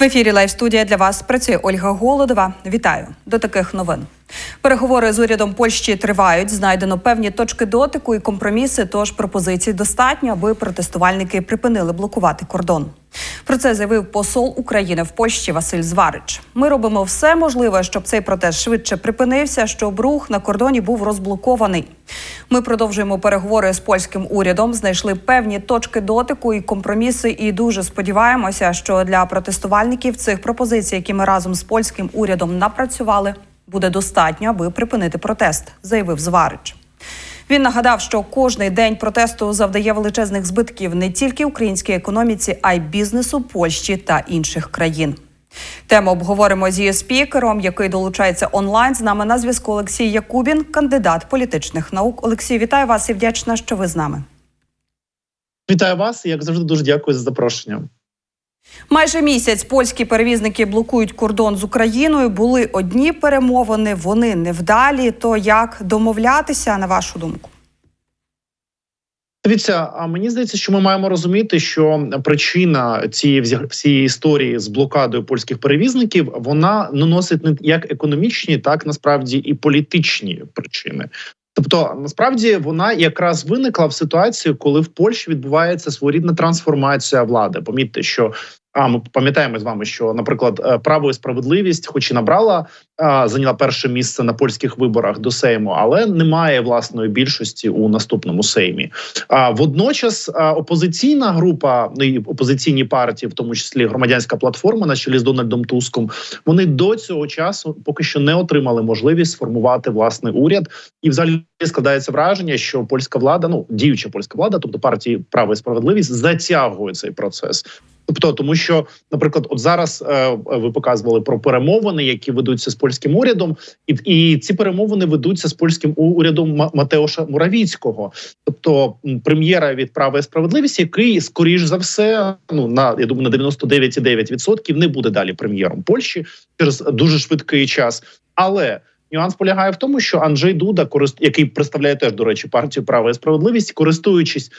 В ефірі Лайв студія для вас працює Ольга Голодова. Вітаю до таких новин. Переговори з урядом Польщі тривають. Знайдено певні точки дотику і компроміси. Тож пропозицій достатньо, аби протестувальники припинили блокувати кордон. Про це заявив посол України в Польщі Василь Зварич. Ми робимо все можливе, щоб цей протест швидше припинився, щоб рух на кордоні був розблокований. Ми продовжуємо переговори з польським урядом. Знайшли певні точки дотику і компроміси. І дуже сподіваємося, що для протестувальників цих пропозицій, які ми разом з польським урядом напрацювали, буде достатньо, аби припинити протест, заявив Зварич. Він нагадав, що кожний день протесту завдає величезних збитків не тільки українській економіці, а й бізнесу Польщі та інших країн. Тему обговоримо з її спікером, який долучається онлайн. З нами на зв'язку Олексій Якубін, кандидат політичних наук. Олексій, вітаю вас і вдячна, що ви з нами. Вітаю вас. Як завжди, дуже дякую за запрошення. Майже місяць польські перевізники блокують кордон з Україною. Були одні перемовини, вони невдалі. То як домовлятися, на вашу думку? Дивіться, а мені здається, що ми маємо розуміти, що причина цієї всієї історії з блокадою польських перевізників вона наносить не як економічні, так насправді і політичні причини. Тобто, насправді вона якраз виникла в ситуації, коли в Польщі відбувається своєрідна трансформація влади. Помітьте, що а ми пам'ятаємо з вами, що, наприклад, е, право і справедливість, хоч і набрала зайняла перше місце на польських виборах до Сейму, але немає власної більшості у наступному Сеймі. А водночас опозиційна група ну, і опозиційні партії, в тому числі громадянська платформа, на чолі з Дональдом Туском, вони до цього часу поки що не отримали можливість сформувати власний уряд, і взагалі складається враження, що польська влада, ну діюча польська влада, тобто партії право і справедливість, затягує цей процес. Тобто, тому що, наприклад, от зараз е, ви показували про перемовини, які ведуться з польським урядом, і і ці перемовини ведуться з польським урядом Матеоша Муравіцького, тобто прем'єра від права і справедливість, який скоріш за все, ну на я думаю, на 99,9% не буде далі прем'єром Польщі через дуже швидкий час, але Нюанс полягає в тому, що Анджей Дуда, який представляє теж до речі партію права і справедливість, користуючись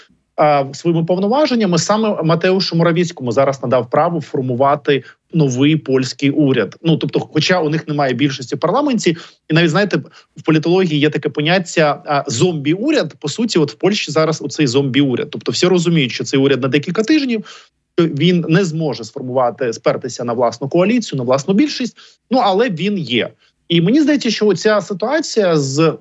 своїми повноваженнями саме Матеушу Моравіцькому зараз надав право формувати новий польський уряд. Ну тобто, хоча у них немає більшості в парламенті, і навіть знаєте, в політології є таке поняття зомбі уряд. По суті, от в Польщі зараз оцей зомбі уряд. Тобто, всі розуміють, що цей уряд на декілька тижнів. Він не зможе сформувати спертися на власну коаліцію, на власну більшість. Ну але він є. І мені здається, що ця ситуація з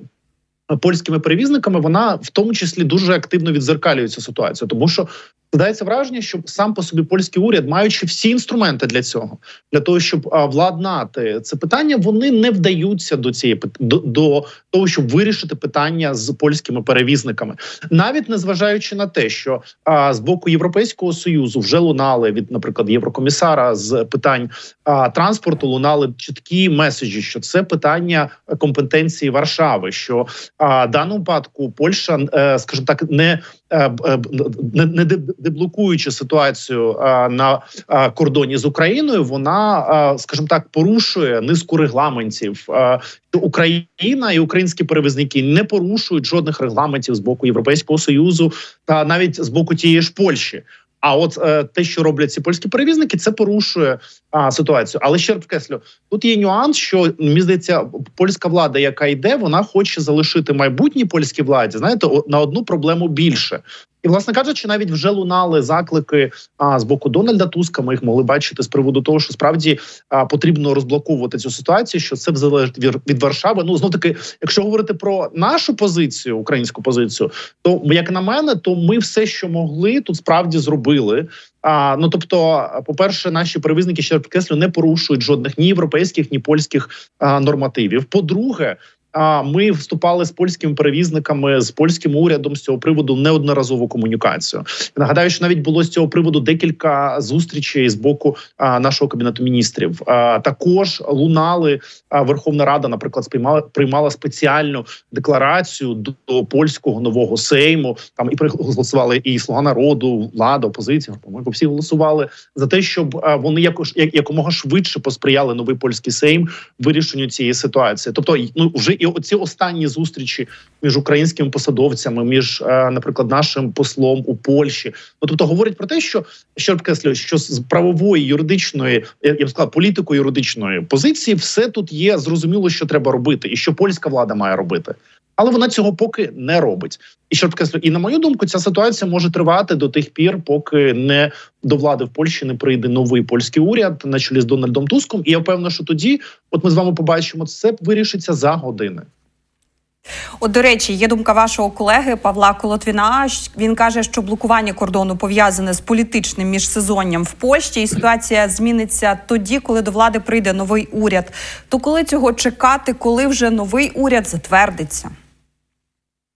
польськими перевізниками вона в тому числі дуже активно відзеркалює цю ситуацію, тому що Здається враження, що сам по собі польський уряд, маючи всі інструменти для цього, для того, щоб а, владнати це питання, вони не вдаються до цієї до, до того, щоб вирішити питання з польськими перевізниками, навіть незважаючи на те, що а, з боку Європейського союзу вже лунали від, наприклад, єврокомісара з питань а, транспорту, лунали чіткі меседжі, що це питання компетенції Варшави. Що а, в даному випадку Польща, е, скажімо так, не не деблокуючи ситуацію на кордоні з Україною, вона скажімо так порушує низку регламентів. Україна і українські перевізники не порушують жодних регламентів з боку Європейського союзу та навіть з боку тієї ж Польщі. А от е, те, що роблять ці польські перевізники, це порушує а, ситуацію. Але ще раз підкреслю, тут є нюанс, що мені здається, польська влада, яка йде, вона хоче залишити майбутній польській владі. Знаєте, на одну проблему більше. І, власне кажучи, навіть вже лунали заклики а, з боку Дональда Туска. Ми їх могли бачити з приводу того, що справді а, потрібно розблоковувати цю ситуацію. Що це залежить від, Варшави. Ну знов таки, якщо говорити про нашу позицію, українську позицію, то як на мене, то ми все, що могли, тут справді зробили. А ну тобто, по перше, наші перевізники ще підкреслю не порушують жодних ні європейських, ні польських а, нормативів. По-друге, ми вступали з польськими перевізниками з польським урядом з цього приводу неодноразову комунікацію. Нагадаю, що навіть було з цього приводу декілька зустрічей з боку а, нашого кабінету міністрів. А, також лунали а, Верховна Рада, наприклад, сприймала приймала спеціальну декларацію до, польського нового сейму. Там і проголосували і слуга народу, влада, опозиція. По-моєму, всі голосували за те, щоб а, вони якось як, якомога швидше посприяли новий польський сейм вирішенню цієї ситуації. Тобто, ну вже і оці останні зустрічі між українськими посадовцями, між, е, наприклад, нашим послом у Польщі. Ну тобто говорить про те, що ще підкреслюю, що з правової юридичної, я б сказав, політико-юридичної позиції, все тут є зрозуміло, що треба робити, і що польська влада має робити. Але вона цього поки не робить. І що підкреслюю, і на мою думку, ця ситуація може тривати до тих пір, поки не до влади в Польщі не прийде новий польський уряд на чолі з Дональдом Туском. І я впевнений, що тоді, от ми з вами побачимо, це вирішиться за години. От, до речі, є думка вашого колеги Павла Колотвіна. Він каже, що блокування кордону пов'язане з політичним міжсезонням в Польщі, і ситуація зміниться тоді, коли до влади прийде новий уряд. То коли цього чекати, коли вже новий уряд затвердиться?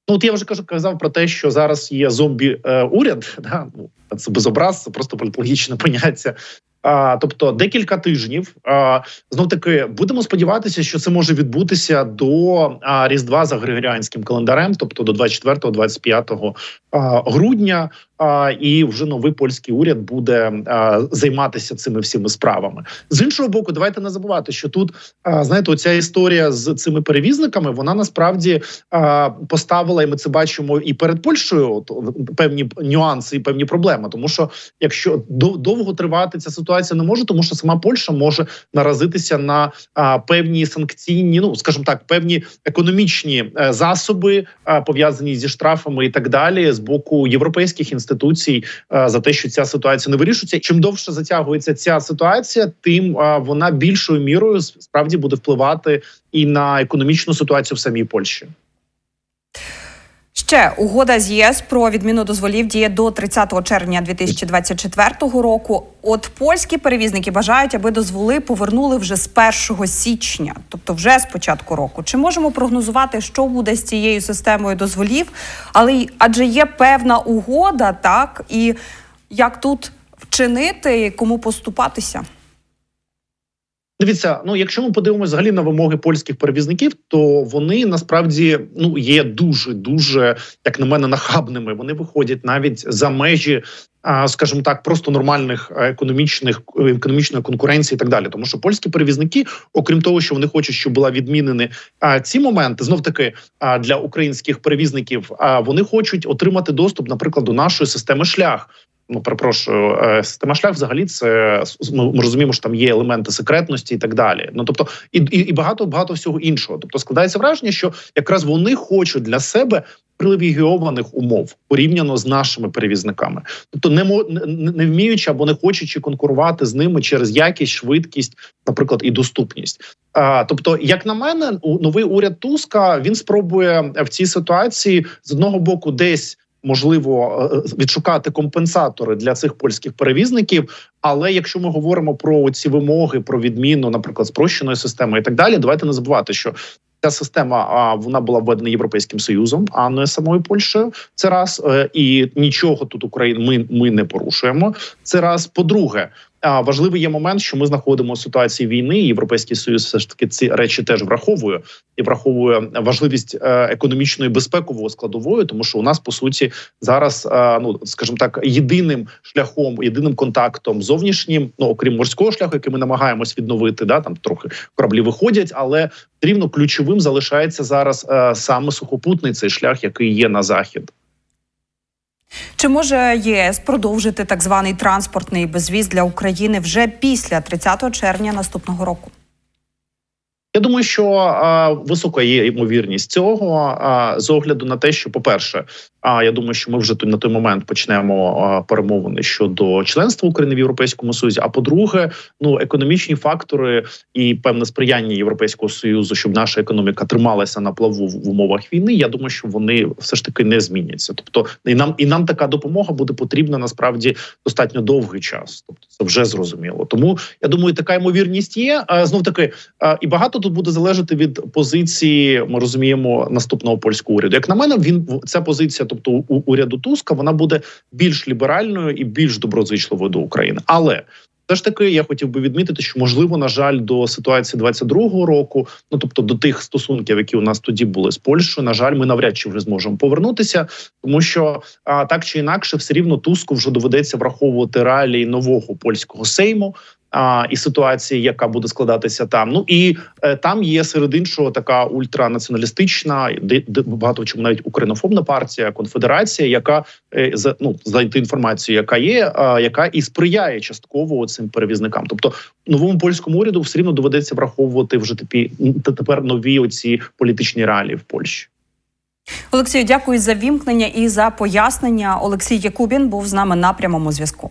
Ну, от я вже кажу, казав про те, що зараз є зомбі е, уряд. Да? Ну, це безобраз, це просто політологічне поняття. А, тобто декілька тижнів. А, знов таки будемо сподіватися, що це може відбутися до а, різдва за григоріанським календарем, тобто до 24-25 грудня. І вже новий польський уряд буде займатися цими всіми справами. З іншого боку, давайте не забувати, що тут знаєте, оця історія з цими перевізниками вона насправді поставила, і ми це бачимо і перед Польщею. От, певні нюанси і певні проблеми, тому що якщо довго тривати ця ситуація не може, тому що сама Польща може наразитися на певні санкційні, ну скажімо так, певні економічні засоби пов'язані зі штрафами і так далі, з боку європейських інституцій за те, що ця ситуація не вирішується. Чим довше затягується ця ситуація, тим вона більшою мірою справді буде впливати і на економічну ситуацію в самій Польщі. Ще угода з ЄС про відміну дозволів діє до 30 червня 2024 року. От польські перевізники бажають, аби дозволи повернули вже з 1 січня, тобто вже з початку року. Чи можемо прогнозувати, що буде з цією системою дозволів? Але адже є певна угода, так і як тут вчинити, кому поступатися? Дивіться, ну якщо ми подивимося взагалі на вимоги польських перевізників, то вони насправді ну є дуже дуже, як на мене, нахабними. Вони виходять навіть за межі. Скажімо так, просто нормальних економічних економічної конкуренції і так далі, тому що польські перевізники, окрім того, що вони хочуть, щоб була відмінені ці моменти, знов таки для українських перевізників, а вони хочуть отримати доступ, наприклад, до нашої системи шлях. Ну, перепрошую, е, система шлях взагалі це ми розуміємо, що там є елементи секретності і так далі. Ну тобто, і і, і багато багато всього іншого. Тобто складається враження, що якраз вони хочуть для себе привілегіованих умов порівняно з нашими перевізниками, тобто не не, не вміючи або не хочучи конкурувати з ними через якість, швидкість, наприклад, і доступність. А, Тобто, як на мене, новий уряд Туска він спробує в цій ситуації з одного боку десь можливо е, відшукати компенсатори для цих польських перевізників. Але якщо ми говоримо про ці вимоги, про відміну, наприклад, спрощеної системи і так далі, давайте не забувати, що Ця система а вона була введена європейським союзом, а не самою Польщею. Це раз е, і нічого тут України ми, ми не порушуємо. Це раз по-друге, а важливий є момент, що ми знаходимо ситуації війни. і Європейський союз все ж таки ці речі теж враховує і враховує важливість е, економічної безпекової складової, тому що у нас по суті зараз е, ну скажімо так, єдиним шляхом, єдиним контактом зовнішнім, ну окрім морського шляху, який ми намагаємось відновити, да там трохи кораблі виходять, але рівно ключовим залишається зараз е, саме сухопутний цей шлях, який є на захід. Чи може ЄС продовжити так званий транспортний безвіз для України вже після 30 червня наступного року? Я думаю, що а, висока є ймовірність цього а, з огляду на те, що, по перше, а я думаю, що ми вже на той момент почнемо а, перемовини щодо членства України в Європейському Союзі. А по-друге, ну економічні фактори і певне сприяння Європейського союзу, щоб наша економіка трималася на плаву в умовах війни. Я думаю, що вони все ж таки не зміняться. Тобто, і нам і нам така допомога буде потрібна насправді достатньо довгий час. Тобто, це вже зрозуміло. Тому я думаю, така ймовірність є. А, знов таки а, і багато тут буде залежати від позиції. Ми розуміємо наступного польського уряду. Як на мене, він ця позиція, тобто у уряду Туска, вона буде більш ліберальною і більш доброзичливою до України, але. Все ж таки, я хотів би відмітити, що можливо, на жаль, до ситуації 22-го року, ну тобто до тих стосунків, які у нас тоді були з Польщею, на жаль, ми навряд чи вже зможемо повернутися, тому що а, так чи інакше, все рівно Туску вже доведеться враховувати реалії нового польського сейму. А, і ситуації, яка буде складатися там. Ну і е, там є серед іншого така ультранаціоналістична, де, де багато в чому навіть українофобна партія, конфедерація, яка е, за ну за ту інформацію, яка є, а, яка і сприяє частково цим перевізникам. Тобто новому польському уряду все рівно доведеться враховувати вже тепі тепер нові оці політичні реалії в Польщі. Олексію, дякую за вімкнення і за пояснення. Олексій Якубін був з нами на прямому зв'язку.